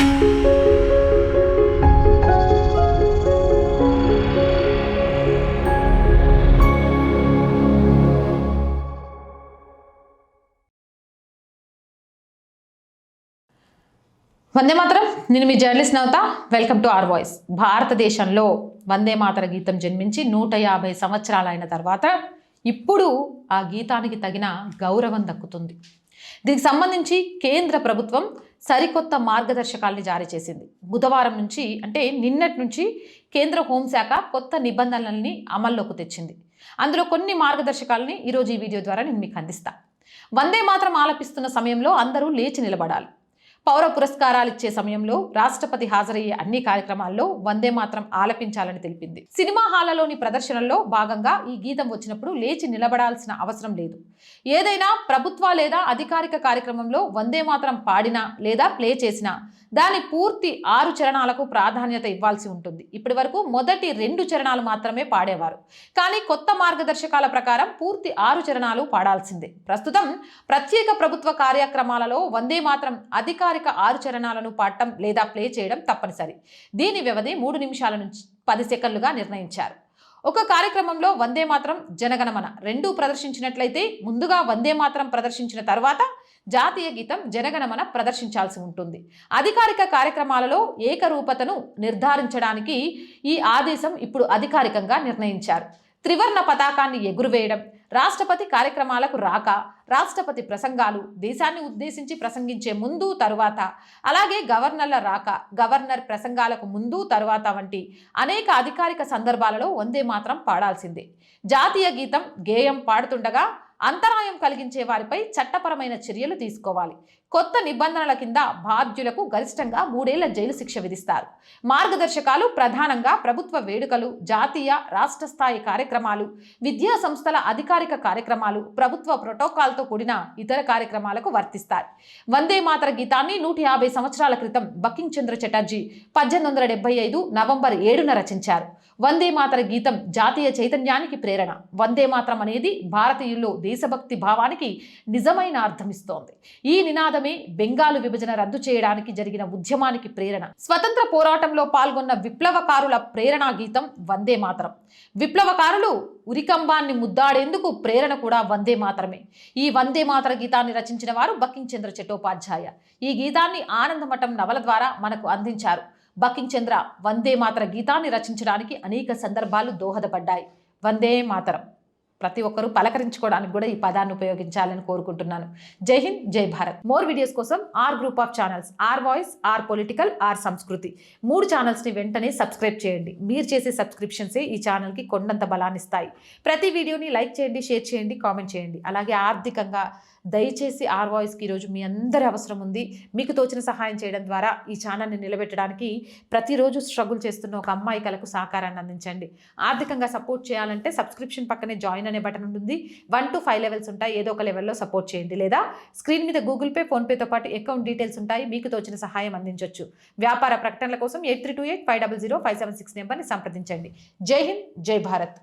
వందే మాత్రం. నేను మీ journalist Navatha. Welcome to R Voice. భారతదేశంలో వందే మాతర గీతం జన్మించి నూట యాభై సంవత్సరాలైన తర్వాత ఇప్పుడు ఆ గీతానికి తగిన గౌరవం దక్కుతుంది. దీనికి సంబంధించి కేంద్ర ప్రభుత్వం సరికొత్త మార్గదర్శకాల్ని జారీ చేసింది. బుధవారం నుంచి అంటే నిన్నటి నుంచి కేంద్ర హోంశాఖ కొత్త నిబంధనల్ని అమల్లోకి తెచ్చింది. అందులో కొన్ని మార్గదర్శకాలని ఈరోజు ఈ వీడియో ద్వారా నేను మీకు అందిస్తా. వందే మాత్రం ఆలపిస్తున్న సమయంలో అందరూ లేచి నిలబడాలి. పౌర పురస్కారాలు ఇచ్చే సమయంలో రాష్ట్రపతి హాజరయ్యే అన్ని కార్యక్రమాల్లో వందే మాత్రం ఆలపించాలని తెలిపింది. సినిమా హాలలోని ప్రదర్శనల్లో భాగంగా ఈ గీతం వచ్చినప్పుడు లేచి నిలబడాల్సిన అవసరం లేదు. ఏదైనా ప్రభుత్వ లేదా అధికారిక కార్యక్రమంలో వందే మాత్రం పాడినా లేదా ప్లే చేసినా దాని పూర్తి ఆరు చరణాలకు ప్రాధాన్యత ఇవ్వాల్సి ఉంటుంది. ఇప్పటి వరకు మొదటి రెండు చరణాలు మాత్రమే పాడేవారు. కానీ కొత్త మార్గదర్శకాల ప్రకారం పూర్తి ఆరు చరణాలు పాడాల్సిందే. ప్రస్తుతం ప్రత్యేక ప్రభుత్వ కార్యక్రమాలలో వందే మాత్రం అధికారిక ఆరు చరణాలను పాడటం లేదా ప్లే చేయడం తప్పనిసరి. దీని వ్యవధి మూడు నిమిషాల నుంచి పది సెకండ్లుగా నిర్ణయించారు. ఒక కార్యక్రమంలో వందే మాత్రం జనగణమన. రెండూ ప్రదర్శించినట్లయితే ముందుగా వందే మాత్రం ప్రదర్శించిన తర్వాత జాతీయ గీతం జనగణమన ప్రదర్శించాల్సి ఉంటుంది. అధికారిక కార్యక్రమాలలో ఏకరూపతను నిర్ధారించడానికి ఈ ఆదేశం ఇప్పుడు అధికారికంగా నిర్ణయించారు. త్రివర్ణ పతాకాన్ని ఎగురువేయడం రాష్ట్రపతి కార్యక్రమాలకు రాక రాష్ట్రపతి ప్రసంగాలు దేశాన్ని ఉద్దేశించి ప్రసంగించే ముందు తరువాత అలాగే గవర్నర్ల రాక గవర్నర్ ప్రసంగాలకు ముందు తరువాత వంటి అనేక అధికారిక సందర్భాలలో వందే మాత్రం పాడాల్సిందే. జాతీయ గీతం గేయం పాడుతుండగా అంతరాయం కలిగించే వారిపై చట్టపరమైన చర్యలు తీసుకోవాలి. కొత్త నిబంధనల కింద బాధ్యులకు గరిష్టంగా మూడేళ్ళ జైలు శిక్ష విధిస్తారు. మార్గదర్శకాలు ప్రధానంగా ప్రభుత్వ వేడుకలు జాతీయ రాష్ట్ర స్థాయి కార్యక్రమాలు విద్యా సంస్థల అధికారిక కార్యక్రమాలు ప్రభుత్వ ప్రోటోకాల్తో కూడిన ఇతర కార్యక్రమాలకు వర్తిస్తాయి వందే మాతర గీతాన్ని నూట యాభై సంవత్సరాల క్రితం బకింగ్ చంద్ర చటర్జీ పద్దెనిమిది వందల డెబ్బై ఐదు నవంబర్ ఏడున రచించారు. వందే మాతర గీతం జాతీయ చైతన్యానికి ప్రేరణ. వందే మాతరం అనేది భారతీయుల్లో దేశభక్తి భావానికి నిజమైన అర్థమిస్తోంది. ఈ నినాదమే బెంగాలు విభజన రద్దు చేయడానికి జరిగిన ఉద్యమానికి ప్రేరణ. స్వతంత్ర పోరాటంలో పాల్గొన్న విప్లవకారుల ప్రేరణా గీతం వందే మాతరం. విప్లవకారులు ఉరికంబాన్ని ముద్దాడేందుకు ప్రేరణ కూడా వందే మాత్రమే. ఈ వందే మాతర గీతాన్ని రచించిన వారు బకింగ్ చంద్ర చట్టోపాధ్యాయ. ఈ గీతాన్ని ఆనందమఠం నవల ద్వారా మనకు అందించారు. బకింగ్ చంద్ర వందే మాతర గీతాన్ని రచించడానికి అనేక సందర్భాలు దోహదపడ్డాయి. వందే మాతరం. ప్రతి ఒక్కరూ పలకరించుకోవడానికి కూడా ఈ పదాన్ని ఉపయోగించాలని కోరుకుంటున్నాను. జై హింద్ జై భారత్. మోర్ వీడియోస్ కోసం R group of channels R Voice R political R Samskruthi. మూడు ఛానల్స్ని వెంటనే సబ్స్క్రైబ్ చేయండి. మీరు చేసే సబ్స్క్రిప్షన్సే ఈ ఛానల్కి కొండంత బలాన్ని ఇస్తాయి ప్రతి వీడియోని లైక్ చేయండి షేర్ చేయండి కామెంట్ చేయండి. అలాగే ఆర్థికంగా దయచేసి ఆర్ వాయిస్కి ఈరోజు మీ అందరి అవసరం ఉంది. మీకు తోచిన సహాయం చేయడం ద్వారా ఈ ఛానల్ని నిలబెట్టడానికి ప్రతిరోజు స్ట్రగుల్ చేస్తున్న ఒక అమ్మాయి కలకు సహకారాన్ని అందించండి. ఆర్థికంగా సపోర్ట్ చేయాలంటే సబ్స్క్రిప్షన్ పక్కనే జాయిన్ అనే బటన్ ఉంటుంది. వన్ టు ఫైవ్ లెవెల్స్ ఉంటాయి. ఏదో ఒక లెవెల్లో సపోర్ట్ చేయండి. లేదా స్క్రీన్ మీద గూగుల్ పే ఫోన్పేతో పాటు అకౌంట్ డీటెయిల్స్ ఉంటాయి. మీకు తోచిన సహాయం అందించవచ్చు వ్యాపార ప్రకటనల కోసం eight three two eight five double zero five seven six నెంబర్ని సంప్రదించండి. జై హింద్ జై భారత్.